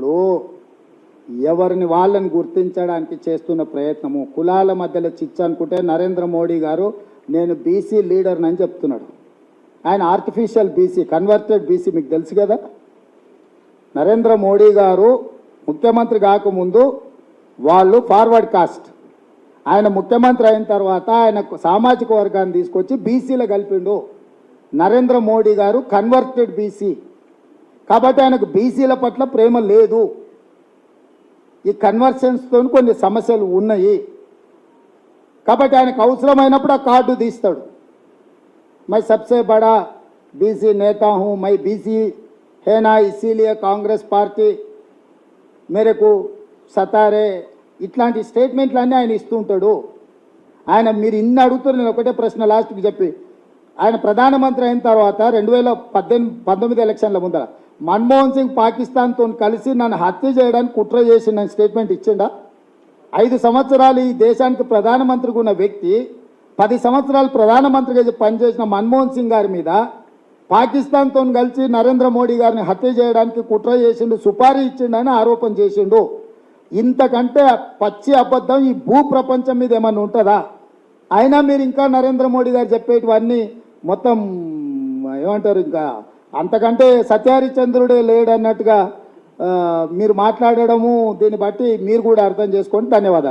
ఇప్పుడు ఎవరిని వాళ్ళని గుర్తించడానికి చేస్తున్న ప్రయత్నము కులాల మధ్యలో చిచ్చు అనుకుంటే నరేంద్ర మోడీ గారు నేను బీసీ లీడర్ని అని చెప్తున్నాడు. ఆయన ఆర్టిఫిషియల్ బీసీ కన్వర్టెడ్ బీసీ మీకు తెలుసు కదా? నరేంద్ర మోడీ గారు ముఖ్యమంత్రి కాకముందు వాళ్ళు ఫార్వర్డ్ కాస్ట్ ఆయన ముఖ్యమంత్రి అయిన తర్వాత ఆయన సామాజిక వర్గాన్ని తీసుకొచ్చి బీసీలో కలిపిండు. నరేంద్ర మోడీ గారు కన్వర్టెడ్ బీసీ కాబట్టి ఆయనకు బీసీల పట్ల ప్రేమ లేదు. ఈ కన్వర్సెన్స్తో కొన్ని సమస్యలు ఉన్నాయి. కాబట్టి ఆయనకు అవసరమైనప్పుడు ఆ కార్డు తీస్తాడు. మై సబ్సే బడా బీసీ నేతాహు మై బీసీ హేనా ఇసీలియా కాంగ్రెస్ పార్టీ మేరకు సతారే. ఇట్లాంటి స్టేట్మెంట్లన్నీ ఆయన ఇస్తుంటాడు ఆయన మీరు ఇన్ని అడుగుతారు నేను ఒకటే ప్రశ్న లాస్ట్కి చెప్పి. ఆయన ప్రధానమంత్రి అయిన తర్వాత రెండు వేల పద్దెనిమిది పంతొమ్మిది ఎలక్షన్ల ముందర మన్మోహన్ సింగ్ పాకిస్తాన్తో కలిసి నన్ను హత్య చేయడానికి కుట్ర చేసి స్టేట్మెంట్ ఇచ్చిండా? ఐదు సంవత్సరాలు ఈ దేశానికి ప్రధానమంత్రిగా ఉన్న వ్యక్తి పది సంవత్సరాలు ప్రధానమంత్రిగా పనిచేసిన మన్మోహన్ సింగ్ గారి మీద పాకిస్తాన్తో కలిసి నరేంద్ర మోడీ గారిని హత్య చేయడానికి కుట్ర చేసిండు సుపారీ ఇచ్చిండని ఆరోపణ చేసిండు. ఇంతకంటే పచ్చి అబద్ధం ఈ భూ ప్రపంచం మీద ఏమన్నా ఉంటుందా? అయినా మీరు ఇంకా నరేంద్ర మోడీ గారు చెప్పేటివన్నీ మొత్తం ఏమంటారు ఇంకా అంతకంటే సత్యహరిచంద్రుడే లేడన్నట్టుగా మీరు మాట్లాడడము దీన్ని బట్టి మీరు కూడా అర్థం చేసుకోండి. ధన్యవాదాలు.